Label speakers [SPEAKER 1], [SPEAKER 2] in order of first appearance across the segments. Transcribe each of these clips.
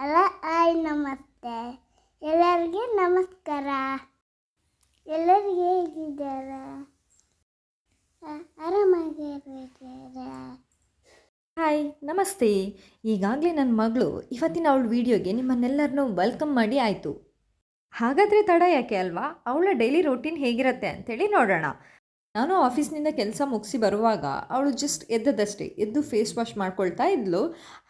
[SPEAKER 1] ಅಲ್ಲ ಆಯ್ ನಮಸ್ತೆ. ಎಲ್ಲರಿಗೆ ನಮಸ್ಕಾರ. ಎಲ್ಲರಿಗೆ ಹೇಗಿದ್ದಾರೆ? ಆ- ಆರಾಮಾಗಿರ್ಬೇಕಿದ್ದಾರೆ
[SPEAKER 2] ಹಾಯ್, ನಮಸ್ತೆ. ಈಗಾಗಲೇ ನನ್ನ ಮಗಳು ಇವತ್ತಿನ ಅವಳ ವೀಡಿಯೋಗೆ ನಿಮ್ಮನ್ನೆಲ್ಲರನ್ನೂ ವೆಲ್ಕಮ್ ಮಾಡಿ ಆಯಿತು. ಹಾಗಾದರೆ ತಡ ಯಾಕೆ ಅಲ್ವಾ? ಅವಳ ಡೈಲಿ ರೂಟೀನ್ ಹೇಗಿರುತ್ತೆ ಅಂತೇಳಿ ನೋಡೋಣ. ನಾನು ಆಫೀಸ್ನಿಂದ ಕೆಲಸ ಮುಗಿಸಿ ಬರುವಾಗ ಅವಳು ಜಸ್ಟ್ ಎದ್ದದಷ್ಟೇ ಎದ್ದು ಫೇಸ್ ವಾಶ್ ಮಾಡ್ಕೊಳ್ತಾ ಇದ್ಲು.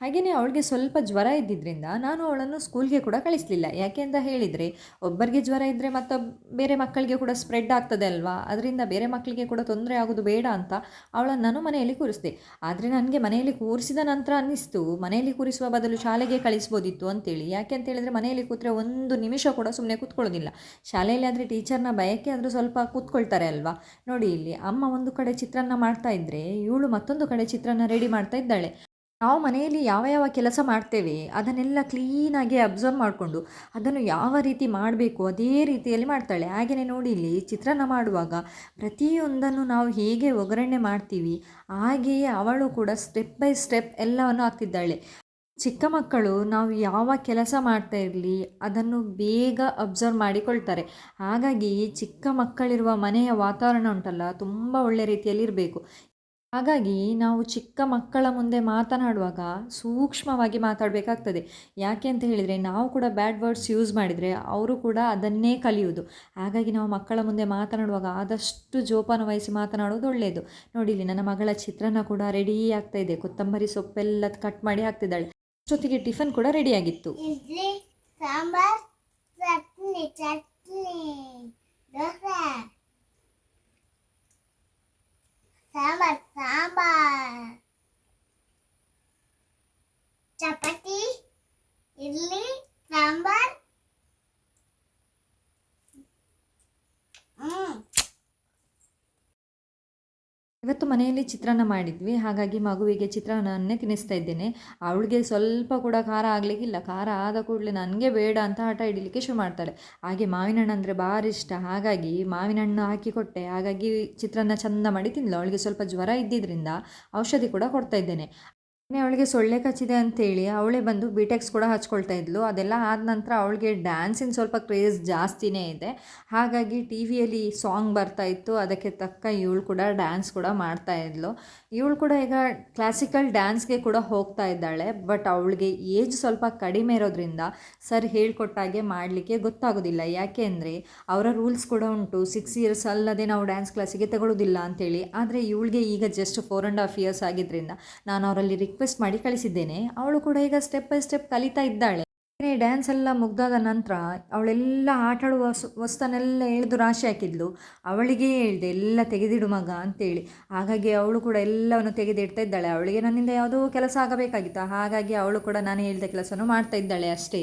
[SPEAKER 2] ಹಾಗೆಯೇ ಅವಳಿಗೆ ಸ್ವಲ್ಪ ಜ್ವರ ಇದ್ದಿದ್ದರಿಂದ ನಾನು ಅವಳನ್ನು ಸ್ಕೂಲ್ಗೆ ಕೂಡ ಕಳಿಸಲಿಲ್ಲ. ಯಾಕೆ ಅಂತ ಹೇಳಿದರೆ, ಒಬ್ಬರಿಗೆ ಜ್ವರ ಇದ್ದರೆ ಮತ್ತು ಬೇರೆ ಮಕ್ಕಳಿಗೆ ಕೂಡ ಸ್ಪ್ರೆಡ್ ಆಗ್ತದೆ ಅಲ್ವಾ? ಅದರಿಂದ ಬೇರೆ ಮಕ್ಕಳಿಗೆ ಕೂಡ ತೊಂದರೆ ಆಗೋದು ಬೇಡ ಅಂತ ಅವಳನ್ನು ನಾನು ಮನೆಯಲ್ಲಿ ಕೂರಿಸಿದೆ. ಆದರೆ ನನಗೆ ಮನೆಯಲ್ಲಿ ಕೂರಿಸಿದ ನಂತರ ಅನ್ನಿಸ್ತು, ಮನೆಯಲ್ಲಿ ಕೂರಿಸುವ ಬದಲು ಶಾಲೆಗೆ ಕಳಿಸ್ಬೋದಿತ್ತು ಅಂತೇಳಿ. ಯಾಕೆ ಅಂತ ಹೇಳಿದರೆ ಮನೆಯಲ್ಲಿ ಕೂತ್ರೆ ಒಂದು ನಿಮಿಷ ಕೂಡ ಸುಮ್ಮನೆ ಕೂತ್ಕೊಳ್ಳೋದಿಲ್ಲ. ಶಾಲೆಯಲ್ಲಿ ಆದರೆ ಟೀಚರ್ನ ಬಯಕೆ ಆದರೂ ಸ್ವಲ್ಪ ಕೂತ್ಕೊಳ್ತಾರೆ ಅಲ್ವಾ? ನೋಡಿ ಇಲ್ಲಿ ಅಮ್ಮ ಒಂದು ಕಡೆ ಚಿತ್ರಾನ್ನ ಮಾಡ್ತಾ ಇದ್ದರೆ ಇವಳು ಮತ್ತೊಂದು ಕಡೆ ಚಿತ್ರಾನ್ನ ರೆಡಿ ಮಾಡ್ತಾ ಇದ್ದಾಳೆ. ನಾವು ಮನೆಯಲ್ಲಿ ಯಾವ ಯಾವ ಕೆಲಸ ಮಾಡ್ತೇವೆ, ಅದನ್ನೆಲ್ಲ ಕ್ಲೀನಾಗಿ ಅಬ್ಸರ್ವ್ ಮಾಡಿಕೊಂಡು ಅದನ್ನು ಯಾವ ರೀತಿ ಮಾಡಬೇಕು ಅದೇ ರೀತಿಯಲ್ಲಿ ಮಾಡ್ತಾಳೆ. ಹಾಗೆಯೇ ನೋಡಿ ಇಲ್ಲಿ ಚಿತ್ರಾನ್ನ ಮಾಡುವಾಗ ಪ್ರತಿಯೊಂದನ್ನು ನಾವು ಹೇಗೆ ಒಗ್ಗರಣೆ ಮಾಡ್ತೀವಿ, ಹಾಗೆಯೇ ಅವಳು ಕೂಡ ಸ್ಟೆಪ್ ಬೈ ಸ್ಟೆಪ್ ಎಲ್ಲವನ್ನು ಹಾಕ್ತಿದ್ದಾಳೆ. ಚಿಕ್ಕ ಮಕ್ಕಳು ನಾವು ಯಾವ ಕೆಲಸ ಮಾಡ್ತಾ ಇರಲಿ, ಅದನ್ನು ಬೇಗ ಅಬ್ಸರ್ವ್ ಮಾಡಿಕೊಳ್ತಾರೆ. ಹಾಗಾಗಿ ಚಿಕ್ಕ ಮಕ್ಕಳಿರುವ ಮನೆಯ ವಾತಾವರಣ ಉಂಟಲ್ಲ, ತುಂಬ ಒಳ್ಳೆ ರೀತಿಯಲ್ಲಿ ಇರಬೇಕು. ಹಾಗಾಗಿ ನಾವು ಚಿಕ್ಕ ಮಕ್ಕಳ ಮುಂದೆ ಮಾತನಾಡುವಾಗ ಸೂಕ್ಷ್ಮವಾಗಿ ಮಾತಾಡಬೇಕಾಗ್ತದೆ. ಯಾಕೆ ಅಂತ ಹೇಳಿದರೆ, ನಾವು ಕೂಡ ಬ್ಯಾಡ್ ವರ್ಡ್ಸ್ ಯೂಸ್ ಮಾಡಿದರೆ ಅವರು ಕೂಡ ಅದನ್ನೇ ಕಲಿಯುವುದು. ಹಾಗಾಗಿ ನಾವು ಮಕ್ಕಳ ಮುಂದೆ ಮಾತನಾಡುವಾಗ ಆದಷ್ಟು ಜೋಪಾನ ವಹಿಸಿ ಮಾತನಾಡೋದು ಒಳ್ಳೆಯದು. ನೋಡಿ, ಇಲ್ಲಿ ನನ್ನ ಮಗಳ ಚಿತ್ರನ ಕೂಡ ರೆಡಿ ಆಗ್ತಾ ಇದೆ. ಕೊತ್ತಂಬರಿ ಸೊಪ್ಪೆಲ್ಲ ಕಟ್ ಮಾಡಿ ಹಾಕ್ತಿದ್ದಾಳೆ. ಅಷ್ಟೊತ್ತಿಗೆ ಟಿಫನ್ ಕೂಡ ರೆಡಿಯಾಗಿತ್ತು
[SPEAKER 1] ಇಡ್ಲಿ ಸಾಂಬಾರ್ ಚಟ್ನಿ ಚಟ್ನಿ ದೋಸೆ ಸಾಂಬಾರ್ ಸಾಂಬಾರ್ ಚಪಾತಿ ಇಡ್ಲಿ ಸಾಂಬಾರ್ ಹ್ಮ್
[SPEAKER 2] ಇವತ್ತು ಮನೆಯಲ್ಲಿ ಚಿತ್ರಾನ್ನ ಮಾಡಿದ್ವಿ. ಹಾಗಾಗಿ ಮಗುವಿಗೆ ಚಿತ್ರಾನ್ನವನ್ನೇ ತಿನ್ನಿಸ್ತಾ ಇದ್ದೇನೆ. ಅವಳಿಗೆ ಸ್ವಲ್ಪ ಕೂಡ ಖಾರ ಆಗಲಿಕ್ಕಿಲ್ಲ. ಖಾರ ಆದ ಕೂಡಲೇ ನನಗೆ ಬೇಡ ಅಂತ ಹಠ ಹಿಡಿಲಿಕ್ಕೆ ಶುರು ಮಾಡ್ತಾಳೆ. ಹಾಗೆ ಮಾವಿನ ಹಣ್ಣು ಅಂದರೆ ಭಾರಿ ಇಷ್ಟ. ಹಾಗಾಗಿ ಮಾವಿನ ಹಣ್ಣು ಹಾಕಿ ಕೊಟ್ಟೆ. ಹಾಗಾಗಿ ಚಿತ್ರಾನ್ನ ಚಂದ ಮಾಡಿ ತಿನ್ನಲು ಅವಳಿಗೆ ಸ್ವಲ್ಪ ಜ್ವರ ಇದ್ದಿದ್ದರಿಂದ ಔಷಧಿ ಕೂಡ ಕೊಡ್ತಾ ಇದ್ದೇನೆ. ಇನ್ನೇ ಅವಳಿಗೆ ಸೊಳ್ಳೆ ಕಚ್ಚಿದೆ ಅಂತೇಳಿ ಅವಳೇ ಬಂದು ಬಿಟೆಕ್ಸ್ ಕೂಡ ಹಚ್ಕೊಳ್ತಾ ಇದ್ಲು. ಅದೆಲ್ಲ ಆದ ನಂತರ ಅವಳಿಗೆ ಡ್ಯಾನ್ಸಿನ ಸ್ವಲ್ಪ ಕ್ರೇಜ್ ಜಾಸ್ತಿನೇ ಇದೆ. ಹಾಗಾಗಿ ಟಿ ವಿಯಲ್ಲಿ ಸಾಂಗ್ ಬರ್ತಾ ಇತ್ತು. ಅದಕ್ಕೆ ತಕ್ಕ ಇವಳು ಕೂಡ ಡ್ಯಾನ್ಸ್ ಕೂಡ ಮಾಡ್ತಾ ಇದ್ಲು. ಇವಳು ಕೂಡ ಈಗ ಕ್ಲಾಸಿಕಲ್ ಡ್ಯಾನ್ಸ್ಗೆ ಕೂಡ ಹೋಗ್ತಾ ಇದ್ದಾಳೆ. ಬಟ್ ಅವಳಿಗೆ ಏಜ್ ಸ್ವಲ್ಪ ಕಡಿಮೆ ಇರೋದ್ರಿಂದ ಸರ್ ಹೇಳ್ಕೊಟ್ಟಾಗೆ ಮಾಡಲಿಕ್ಕೆ ಗೊತ್ತಾಗೋದಿಲ್ಲ. ಯಾಕೆ ಅಂದರೆ ಅವರ ರೂಲ್ಸ್ ಕೂಡ ಉಂಟು. ಸಿಕ್ಸ್ ಇಯರ್ಸ್ ಅಲ್ಲದೆ ನಾವು ಡ್ಯಾನ್ಸ್ ಕ್ಲಾಸಿಗೆ ತಗೊಳ್ಳೋದಿಲ್ಲ ಅಂತೇಳಿ. ಆದರೆ ಇವಳಿಗೆ ಈಗ just four and half years ಆಗಿದ್ದರಿಂದ ನಾನು ಅವರಲ್ಲಿ ರಿಕ್ವೆಸ್ಟ್ ಮಾಡಿ ಕಳಿಸಿದ್ದೇನೆ. ಅವಳು ಕೂಡ ಈಗ ಸ್ಟೆಪ್ ಬೈ ಸ್ಟೆಪ್ ಕಲಿತಾ ಇದ್ದಾಳೆ. ಡ್ಯಾನ್ಸ್ ಎಲ್ಲ ಮುಗ್ದಾದ ನಂತರ ಅವಳೆಲ್ಲ ಆಟಾಡುವ ವಸ್ತನೆಲ್ಲ ಎಳೆದು ರಾಶಿ ಹಾಕಿದ್ಲು. ಅವಳಿಗೆ ಹೇಳಿದೆ, ಎಲ್ಲ ತೆಗೆದಿಡು ಮಗ ಅಂತೇಳಿ. ಹಾಗಾಗಿ ಅವಳು ಕೂಡ ಎಲ್ಲವನ್ನು ತೆಗೆದಿಡ್ತಾ ಇದ್ದಾಳೆ. ಅವಳಿಗೆ ನನ್ನಿಂದ ಯಾವುದೋ ಕೆಲಸ ಆಗಬೇಕಾಗಿತ್ತು. ಹಾಗಾಗಿ ಅವಳು ಕೂಡ ನಾನು ಹೇಳಿದ ಕೆಲಸನೂ ಮಾಡ್ತಾ ಇದ್ದಾಳೆ ಅಷ್ಟೇ.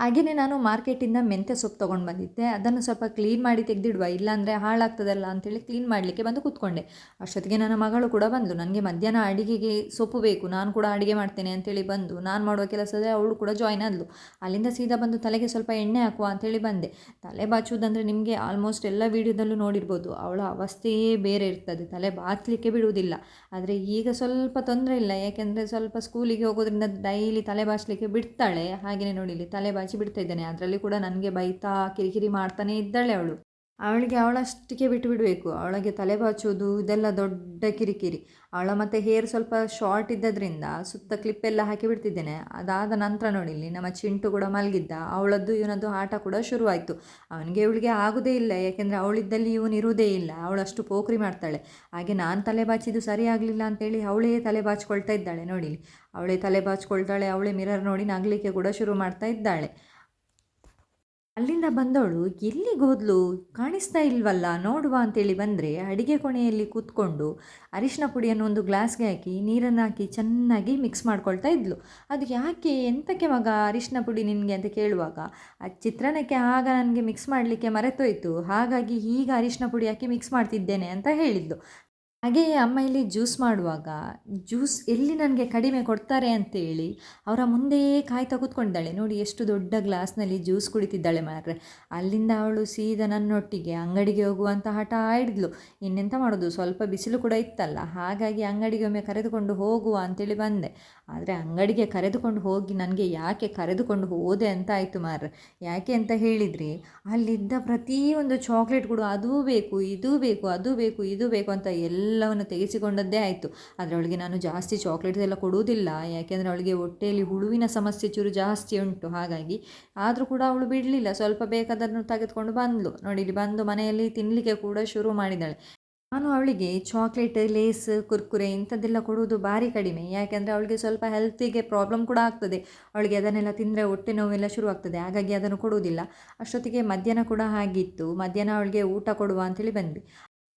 [SPEAKER 2] ಹಾಗೆಯೇ ನಾನು ಮಾರ್ಕೆಟಿಂದ ಮೆಂತ್ಯ ಸೊಪ್ಪು ತೊಗೊಂಡು ಬಂದಿದ್ದೆ. ಅದನ್ನು ಸ್ವಲ್ಪ ಕ್ಲೀನ್ ಮಾಡಿ ತೆಗೆದಿಡುವ, ಇಲ್ಲಾಂದರೆ ಹಾಳಾಗ್ತದಲ್ಲ ಅಂತೇಳಿ ಕ್ಲೀನ್ ಮಾಡಲಿಕ್ಕೆ ಬಂದು ಕೂತ್ಕೊಂಡೆ. ಅಷ್ಟೊತ್ತಿಗೆ ನನ್ನ ಮಗಳು ಕೂಡ ಬಂದಳು ನನಗೆ ಮಧ್ಯಾಹ್ನ ಅಡುಗೆಗೆ ಸೊಪ್ಪು ಬೇಕು, ನಾನು ಕೂಡ ಅಡುಗೆ ಮಾಡ್ತೇನೆ ಅಂತೇಳಿ ಬಂದು, ನಾನು ಮಾಡುವ ಕೆಲಸದೇ ಅವಳು ಕೂಡ ಜಾಯ್ನ್ ಆದಳು ಅಲ್ಲಿಂದ ಸೀದಾ ಬಂದು ತಲೆಗೆ ಸ್ವಲ್ಪ ಎಣ್ಣೆ ಹಾಕುವ ಅಂತೇಳಿ ಬಂದೆ. ತಲೆ ಬಾಚುವುದಂದರೆ ನಿಮಗೆ ಆಲ್ಮೋಸ್ಟ್ ಎಲ್ಲ ವೀಡಿಯೋದಲ್ಲೂ ನೋಡಿರ್ಬೋದು. ಅವಳ ಅವಸ್ಥೆಯೇ ಬೇರೆ ಇರ್ತದೆ, ತಲೆ ಬಾಚಲಿಕ್ಕೆ ಬಿಡುವುದಿಲ್ಲ. ಆದರೆ ಈಗ ಸ್ವಲ್ಪ ತೊಂದರೆ ಇಲ್ಲ, ಯಾಕೆಂದರೆ ಸ್ವಲ್ಪ ಸ್ಕೂಲಿಗೆ ಹೋಗೋದ್ರಿಂದ ಡೈಲಿ ತಲೆ ಬಾಚಲಿಕ್ಕೆ ಬಿಡ್ತಾಳೆ. ಹಾಗೆಯೇ ನೋಡಿ ಇಲ್ಲಿ ತಲೆ ಬಾಚಿ ಬಿಡ್ತಾ ಇದ್ದೇನೆ. ಅದರಲ್ಲಿ ಕೂಡ ನನಗೆ ಬೈತಾ ಕಿರಿಕಿರಿ ಮಾಡ್ತಾನೆ ಇದ್ದಾಳೆ ಅವಳು. ಅವಳಿಗೆ ಅವಳಷ್ಟಕ್ಕೆ ಬಿಟ್ಟು ಬಿಡಬೇಕು ಅವಳಿಗೆ ತಲೆ ಬಾಚೋದು, ಇದೆಲ್ಲ ದೊಡ್ಡ ಕಿರಿಕಿರಿ. ಅವಳ ಮತ್ತು ಹೇರ್ ಸ್ವಲ್ಪ ಶಾರ್ಟ್ ಇದ್ದದ್ರಿಂದ ಸುತ್ತ ಕ್ಲಿಪ್ಪೆಲ್ಲ ಹಾಕಿ ಬಿಡ್ತಿದ್ದೇನೆ. ಅದಾದ ನಂತರ ನೋಡಿ, ಇಲ್ಲಿ ನಮ್ಮ ಚಿಂಟು ಕೂಡ ಮಲಗಿದ್ದ. ಅವಳದ್ದು ಇವನದ್ದು ಆಟ ಕೂಡ ಶುರುವಾಯಿತು. ಅವನಿಗೆ ಇವಳಿಗೆ ಆಗೋದೇ ಇಲ್ಲ, ಯಾಕೆಂದರೆ ಅವಳಿದ್ದಲ್ಲಿ ಇವನು ಇರುವುದೇ ಇಲ್ಲ. ಅವಳಷ್ಟು ಪೋಖ್ರಿ ಮಾಡ್ತಾಳೆ. ಹಾಗೆ ನಾನು ತಲೆ ಬಾಚಿದ್ದು ಸರಿ ಆಗಲಿಲ್ಲ ಅಂತೇಳಿ ಅವಳೇ ತಲೆ ಬಾಚ್ಕೊಳ್ತಾ ಇದ್ದಾಳೆ ನೋಡಿ. ಅವಳೇ ತಲೆ ಬಾಚ್ಕೊಳ್ತಾಳೆ, ಅವಳೇ ಮಿರರ್ ನೋಡಿ ನಗಲಿಕ್ಕೆ ಕೂಡ ಶುರು ಮಾಡ್ತಾ ಇದ್ದಾಳೆ. ಅಲ್ಲಿಂದ ಬಂದವಳು, ಎಲ್ಲಿಗೆ ಹೋದ್ಲು? ಕಾಣಿಸ್ತಾ ಇಲ್ವಲ್ಲ? ನೋಡುವ ಅಂತೇಳಿ ಬಂದರೆ ಅಡಿಗೆ ಕೋಣೆಯಲ್ಲಿ ಕೂತ್ಕೊಂಡು ಅರಿಶಿನ ಪುಡಿಯನ್ನು ಒಂದು ಗ್ಲಾಸ್ಗೆ ಹಾಕಿ ನೀರನ್ನು ಹಾಕಿ ಚೆನ್ನಾಗಿ ಮಿಕ್ಸ್ ಮಾಡ್ಕೊಳ್ತಾ ಇದ್ಲು. ಅದು ಯಾಕೆ? ಎಂತಕ್ಕೆ ಮಗ ಅರಿಶಿನ ಪುಡಿ ನಿನಗೆ ಅಂತ ಕೇಳುವಾಗ, ಆ ಚಿತ್ರಾನ್ನಕ್ಕೆ ಆಗ ನನಗೆ ಮಿಕ್ಸ್ ಮಾಡಲಿಕ್ಕೆ ಮರೆತೋಯ್ತು. ಹಾಗಾಗಿ ಈಗ ಅರಿಶಿನ ಪುಡಿ ಹಾಕಿ ಮಿಕ್ಸ್ ಮಾಡ್ತಿದ್ದೇನೆ ಅಂತ ಹೇಳಿದ್ಲು. ಹಾಗೆಯೇ ಅಮ್ಮ ಇಲ್ಲಿ ಜ್ಯೂಸ್ ಮಾಡುವಾಗ, ಜ್ಯೂಸ್ ಎಲ್ಲಿ ನನಗೆ ಕಡಿಮೆ ಕೊಡ್ತಾರೆ ಅಂತೇಳಿ ಅವರ ಮುಂದೆಯೇ ಕಾಯ್ತಾ ಕೂತ್ಕೊಂಡಿದ್ದಾಳೆ ನೋಡಿ ಎಷ್ಟು ದೊಡ್ಡ ಗ್ಲಾಸ್ನಲ್ಲಿ ಜ್ಯೂಸ್ ಕುಡಿತಿದ್ದಾಳೆ ಮಾರ್ರೆ. ಅಲ್ಲಿಂದ ಅವಳು ಸೀದಾ ನನ್ನೊಟ್ಟಿಗೆ ಅಂಗಡಿಗೆ ಹೋಗುವಂತ ಹಠ ಹಿಡಿದ್ಲು. ಇನ್ನೆಂತ ಮಾಡೋದು? ಸ್ವಲ್ಪ ಬಿಸಿಲು ಕೂಡ ಇತ್ತಲ್ಲ. ಹಾಗಾಗಿ ಅಂಗಡಿಗೆ ಒಮ್ಮೆ ಕರೆದುಕೊಂಡು ಹೋಗುವ ಅಂತೇಳಿ ಬಂದೆ. ಆದರೆ ಅಂಗಡಿಗೆ ಕರೆದುಕೊಂಡು ಹೋಗಿ ನನಗೆ ಯಾಕೆ ಕರೆದುಕೊಂಡು ಹೋದೆ ಅಂತ ಆಯಿತು ಮಾರ್ರೆ. ಯಾಕೆ ಅಂತ ಹೇಳಿದರೆ, ಅಲ್ಲಿದ್ದ ಪ್ರತಿಯೊಂದು ಚಾಕ್ಲೇಟ್ ಕೂಡ ಅದೂ ಬೇಕು, ಇದೂ ಬೇಕು, ಅದು ಬೇಕು, ಇದು ಬೇಕು ಅಂತ ಎಲ್ಲವನ್ನು ತೆಗೆಸಿಕೊಂಡದ್ದೇ ಆಯಿತು. ಅದರೊಳಗೆ ನಾನು ಜಾಸ್ತಿ ಚಾಕ್ಲೇಟ್ಸ್ ಎಲ್ಲ ಕೊಡುವುದಿಲ್ಲ. ಯಾಕೆಂದರೆ ಅವಳಿಗೆ ಹೊಟ್ಟೆಯಲ್ಲಿ ಹುಳುವಿನ ಸಮಸ್ಯೆ ಚೂರು ಜಾಸ್ತಿ ಉಂಟು. ಹಾಗಾಗಿ ಆದರೂ ಕೂಡ ಅವಳು ಬಿಡಲಿಲ್ಲ. ಸ್ವಲ್ಪ ಬೇಕಾದನ್ನು ತೆಗೆದುಕೊಂಡು ಬಂದಳು ನೋಡಿ, ಇಲ್ಲಿ ಬಂದು ಮನೆಯಲ್ಲಿ ತಿನ್ನಲಿಕ್ಕೆ ಕೂಡ ಶುರು ಮಾಡಿದ್ದಾಳೆ ನಾನು ಅವಳಿಗೆ ಚಾಕ್ಲೇಟ್ ಲೇಸ್ ಕುರ್ಕುರೆ ಇಂಥದ್ದೆಲ್ಲ ಕೊಡುವುದು ಭಾರಿ ಕಡಿಮೆ. ಯಾಕೆಂದರೆ ಅವಳಿಗೆ ಸ್ವಲ್ಪ ಹೆಲ್ತಿಗೆ ಪ್ರಾಬ್ಲಮ್ ಕೂಡ ಆಗ್ತದೆ. ಅವಳಿಗೆ ಅದನ್ನೆಲ್ಲ ತಿಂದರೆ ಹೊಟ್ಟೆ ನೋವೆಲ್ಲ ಶುರು ಆಗ್ತದೆ. ಹಾಗಾಗಿ ಅದನ್ನು ಕೊಡುವುದಿಲ್ಲ. ಅಷ್ಟೊತ್ತಿಗೆ ಮಧ್ಯಾಹ್ನ ಕೂಡ ಹಾಗಿತ್ತು. ಮಧ್ಯಾಹ್ನ ಅವಳಿಗೆ ಊಟ ಕೊಡುವ ಅಂತೇಳಿ ಬಂದ್ವಿ.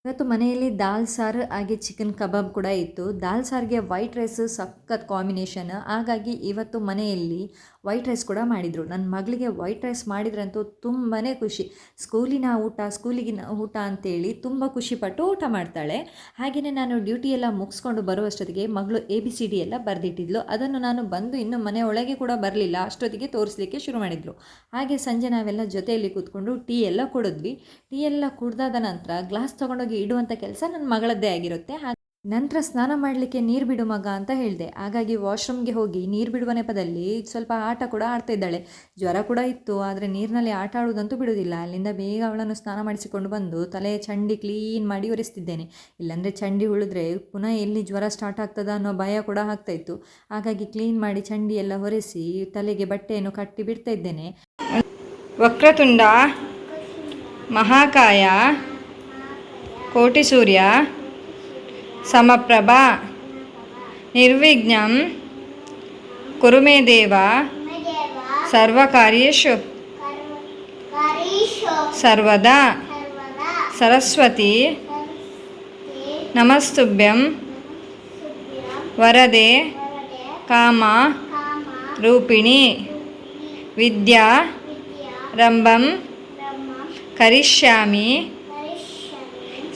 [SPEAKER 2] ಇವತ್ತು ಮನೆಯಲ್ಲಿ ದಾಲ್ ಸಾರು ಹಾಗೆ ಚಿಕನ್ ಕಬಾಬ್ ಕೂಡ ಇತ್ತು. ದಾಲ್ ಸಾರಿಗೆ ವೈಟ್ ರೈಸ್ ಸಖತ್ ಕಾಂಬಿನೇಷನ್ ಹಾಗಾಗಿ ಇವತ್ತು ಮನೆಯಲ್ಲಿ ವೈಟ್ ರೈಸ್ ಕೂಡ ಮಾಡಿದರು. ನನ್ನ ಮಗಳಿಗೆ ವೈಟ್ ರೈಸ್ ಮಾಡಿದ್ರಂತೂ ತುಂಬಾ ಖುಷಿ. ಸ್ಕೂಲಿನ ಊಟ, ಸ್ಕೂಲಿಗಿನ ಊಟ ಅಂತೇಳಿ ತುಂಬ ಖುಷಿಪಟ್ಟು ಊಟ ಮಾಡ್ತಾಳೆ. ಹಾಗೆಯೇ ನಾನು ಡ್ಯೂಟಿ ಎಲ್ಲ ಮುಗಿಸ್ಕೊಂಡು ಬರುವಷ್ಟೊತ್ತಿಗೆ ಮಗಳು ಎ, ಬಿ, ಸಿ, ಡಿ ಎಲ್ಲ ಬರೆದಿಟ್ಟಿದ್ಲು. ಅದನ್ನು ನಾನು ಬಂದು ಇನ್ನು ಮನೆ ಒಳಗೆ ಕೂಡ ಬರಲಿಲ್ಲ. ಅಷ್ಟೊತ್ತಿಗೆ ತೋರಿಸ್ಲಿಕ್ಕೆ ಶುರು ಮಾಡಿದರು. ಹಾಗೆ ಸಂಜೆ ನಾವೆಲ್ಲ ಜೊತೆಯಲ್ಲಿ ಕೂತ್ಕೊಂಡು ಟೀ ಎಲ್ಲ ಕುಡಿದ್ವಿ. ಟೀ ಎಲ್ಲ ಕುಡ್ದಾದ ನಂತರ ಗ್ಲಾಸ್ ತೊಗೊಂಡೋಗಿ ಇಡುವಂಥ ಕೆಲಸ ನನ್ನ ಮಗಳದ್ದೇ ಆಗಿರುತ್ತೆ. ಹಾಗೆ ನಂತರ ಸ್ನಾನ ಮಾಡಲಿಕ್ಕೆ ನೀರು ಬಿಡು ಮಗ ಅಂತ ಹೇಳಿದೆ. ಹಾಗಾಗಿ ವಾಶ್ರೂಮ್ಗೆ ಹೋಗಿ ನೀರು ಬಿಡುವ ನೆಪದಲ್ಲಿ ಸ್ವಲ್ಪ ಆಟ ಕೂಡ ಆಡ್ತಾ ಇದ್ದಾಳೆ. ಜ್ವರ ಕೂಡ ಇತ್ತು, ಆದರೆ ನೀರಿನಲ್ಲಿ ಆಟ ಆಡುವುದಂತೂ ಬಿಡುವುದಿಲ್ಲ. ಅಲ್ಲಿಂದ ಬೇಗ ಅವಳನ್ನು ಸ್ನಾನ ಮಾಡಿಸಿಕೊಂಡು ಬಂದು ತಲೆ ಚಂಡಿ ಕ್ಲೀನ್ ಮಾಡಿ ಒರೆಸ್ತಿದ್ದೇನೆ. ಇಲ್ಲಾಂದರೆ ಚಂಡಿ ಉಳಿದ್ರೆ ಪುನಃ ಎಲ್ಲಿ ಜ್ವರ ಸ್ಟಾರ್ಟ್ ಆಗ್ತದ ಅನ್ನೋ ಭಯ ಕೂಡ ಆಗ್ತಾ ಇತ್ತು. ಹಾಗಾಗಿ ಕ್ಲೀನ್ ಮಾಡಿ ಚಂಡಿ ಎಲ್ಲ ಒರೆಸಿ ತಲೆಗೆ ಬಟ್ಟೆಯನ್ನು ಕಟ್ಟಿ ಬಿಡ್ತಾ ಇದ್ದೇನೆ.
[SPEAKER 3] ವಕ್ರತುಂಡ, ಮಹಾಕಾಯ ಕೋಟಿಸೂರ್ಯ ಸಮಪ್ರಭ సమప్రభ
[SPEAKER 1] నిర్విఘ్నం
[SPEAKER 3] కురుమే
[SPEAKER 1] దేవ
[SPEAKER 3] సర్వకార్యేషు
[SPEAKER 1] సర్వదా
[SPEAKER 3] సరస్వతి నమస్తుభ్యం
[SPEAKER 1] వరదే
[SPEAKER 3] కామ
[SPEAKER 1] రూపిణి
[SPEAKER 3] విద్యా
[SPEAKER 1] రంభం
[SPEAKER 3] కరిష్యామి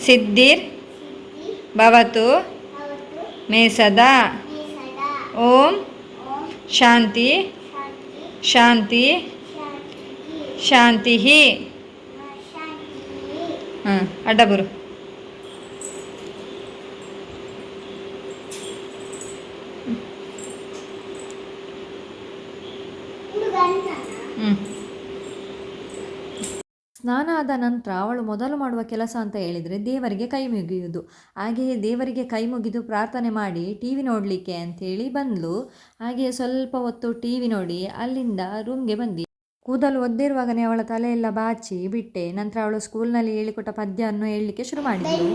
[SPEAKER 1] సిద్ధిర్
[SPEAKER 3] ಭವತು ಮೇ ಸದಾ ಓಂ ಶಾಂತಿ
[SPEAKER 1] ಶಾಂತಿ
[SPEAKER 3] ಶಾಂತಿ
[SPEAKER 1] ಹಾಂ
[SPEAKER 3] ಅಡ್ಡ
[SPEAKER 1] ಬರು
[SPEAKER 3] ಹಾಂ ಅಡ್ಡಬರು
[SPEAKER 2] ಆದ ನಂತರ ಅವಳು ಮೊದಲು ಮಾಡುವ ಕೆಲಸ ಅಂತ ಹೇಳಿದರೆ ದೇವರಿಗೆ ಕೈ ಮುಗಿಯುವುದು. ಹಾಗೆಯೇ ದೇವರಿಗೆ ಕೈ ಮುಗಿದು ಪ್ರಾರ್ಥನೆ ಮಾಡಿ, ಟಿ ವಿ ನೋಡಲಿಕ್ಕೆ ಅಂಥೇಳಿ ಬಂದಳು ಹಾಗೆಯೇ ಸ್ವಲ್ಪ ಹೊತ್ತು ಟಿ ವಿ ನೋಡಿ ಅಲ್ಲಿಂದ ರೂಮ್ಗೆ ಬಂದು ಕೂದಲು ಒದ್ದಿರುವಾಗನೇ ಅವಳ ತಲೆಯೆಲ್ಲ ಬಾಚಿ ಬಿಟ್ಟೆ. ನಂತರ ಅವಳು ಸ್ಕೂಲ್ನಲ್ಲಿ ಹೇಳಿಕೊಟ್ಟ ಪದ್ಯವನ್ನು ಹೇಳಲಿಕ್ಕೆ ಶುರು ಮಾಡಿದ್ಳು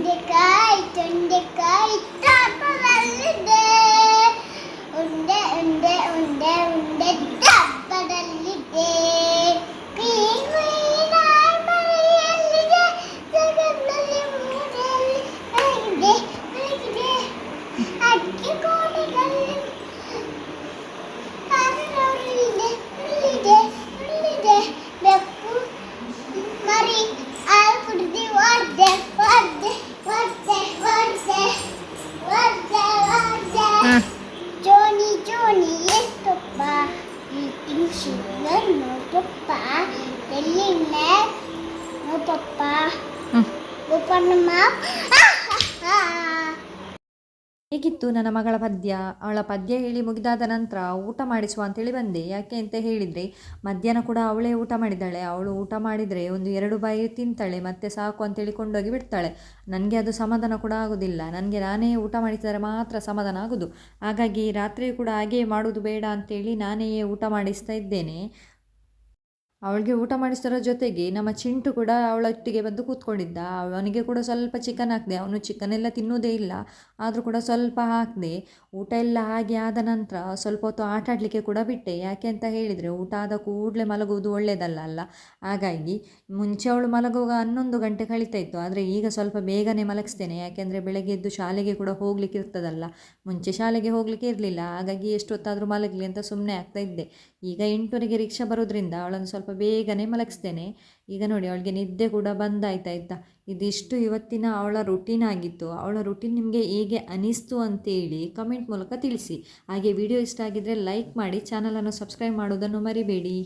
[SPEAKER 2] ಹೇಗಿತ್ತು ನನ್ನ ಮಗಳ ಪದ್ಯ? ಅವಳ ಪದ್ಯ ಹೇಳಿ ಮುಗಿದಾದ ನಂತರ ಊಟ ಮಾಡಿಸುವ ಅಂತೇಳಿ ಬಂದೆ. ಯಾಕೆ ಅಂತ ಹೇಳಿದರೆ ಮಧ್ಯಾಹ್ನ ಕೂಡ ಅವಳೇ ಊಟ ಮಾಡಿದ್ದಾಳೆ. ಅವಳು ಊಟ ಮಾಡಿದರೆ ಒಂದು ಎರಡು ಬಾಯಿ ತಿಂತಾಳೆ ಮತ್ತೆ ಸಾಕು ಅಂತೇಳಿ ಕೊಂಡೋಗಿ ಬಿಡ್ತಾಳೆ. ನನಗೆ ಅದು ಸಮಾಧಾನ ಕೂಡ ಆಗೋದಿಲ್ಲ. ನನಗೆ ನಾನೇ ಊಟ ಮಾಡಿಸಿದರೆ ಮಾತ್ರ ಸಮಾಧಾನ ಆಗೋದು. ಹಾಗಾಗಿ ರಾತ್ರಿ ಕೂಡ ಹಾಗೆ ಮಾಡೋದು ಬೇಡ ಅಂತೇಳಿ ನಾನೇ ಊಟ ಮಾಡಿಸ್ತಾ ಇದ್ದೇನೆ. ಅವಳಿಗೆ ಊಟ ಮಾಡಿಸ್ತಾರ ಜೊತೆಗೆ ನಮ್ಮ ಚಿಂಟು ಕೂಡ ಅವಳೊಟ್ಟಿಗೆ ಬಂದು ಕೂತ್ಕೊಂಡಿದ್ದ. ಅವನಿಗೆ ಕೂಡ ಸ್ವಲ್ಪ ಚಿಕನ್ ಹಾಕಿದೆ. ಅವನು ಚಿಕನ್ ಎಲ್ಲ ತಿನ್ನೋದೇ ಇಲ್ಲ. ಆದರೂ ಕೂಡ ಸ್ವಲ್ಪ ಹಾಕಿದೆ. ಊಟ ಎಲ್ಲ ಹಾಗೆ ಆದ ನಂತರ ಸ್ವಲ್ಪ ಹೊತ್ತು ಆಟ ಆಡಲಿಕ್ಕೆ ಕೂಡ ಬಿಟ್ಟೆ. ಯಾಕೆ ಅಂತ ಹೇಳಿದರೆ ಊಟ ಆದ ಕೂಡಲೇ ಮಲಗುವುದು ಒಳ್ಳೆಯದಲ್ಲ ಅಲ್ಲ? ಹಾಗಾಗಿ ಮುಂಚೆ ಅವಳು ಮಲಗುವಾಗ ಹನ್ನೊಂದು ಗಂಟೆ ಕಳೀತಾ ಇತ್ತು. ಆದರೆ ಈಗ ಸ್ವಲ್ಪ ಬೇಗನೆ ಮಲಗಿಸ್ತೇನೆ. ಯಾಕೆಂದರೆ ಬೆಳಗ್ಗೆ ಎದ್ದು ಶಾಲೆಗೆ ಕೂಡ ಹೋಗ್ಲಿಕ್ಕೆ ಇರ್ತದಲ್ಲ. ಮುಂಚೆ ಶಾಲೆಗೆ ಹೋಗಲಿಕ್ಕೆ ಇರಲಿಲ್ಲ. ಹಾಗಾಗಿ ಎಷ್ಟೊತ್ತಾದರೂ ಮಲಗಲಿ ಅಂತ ಸುಮ್ಮನೆ ಆಗ್ತಾ ಇದ್ದೆ. ಈಗ ಎಂಟುವರೆಗೆ ರಿಕ್ಷಾ ಬರೋದ್ರಿಂದ ಅವಳನ್ನು ಸ್ವಲ್ಪ ಬೇಗನೆ ಮಲಗಿಸ್ತೇನೆ. ಈಗ ನೋಡಿ, ಅವಳಿಗೆ ನಿದ್ದೆ ಕೂಡ ಬಂದಾಯ್ತಾಯ್ತಾ ಇದಿಷ್ಟು ಇವತ್ತಿನ ಅವಳ ರುಟೀನ್ ಆಗಿತ್ತು. ಅವಳ ರುಟೀನ್ ನಿಮಗೆ ಹೇಗೆ ಅನಿಸ್ತು ಅಂತೇಳಿ ಕಮೆಂಟ್ ಮೂಲಕ ತಿಳಿಸಿ. ಹಾಗೆ ವಿಡಿಯೋ ಇಷ್ಟ ಆಗಿದ್ದರೆ ಲೈಕ್ ಮಾಡಿ ಚಾನಲನ್ನು ಸಬ್ಸ್ಕ್ರೈಬ್ ಮಾಡೋದನ್ನು ಮರಿಬೇಡಿ.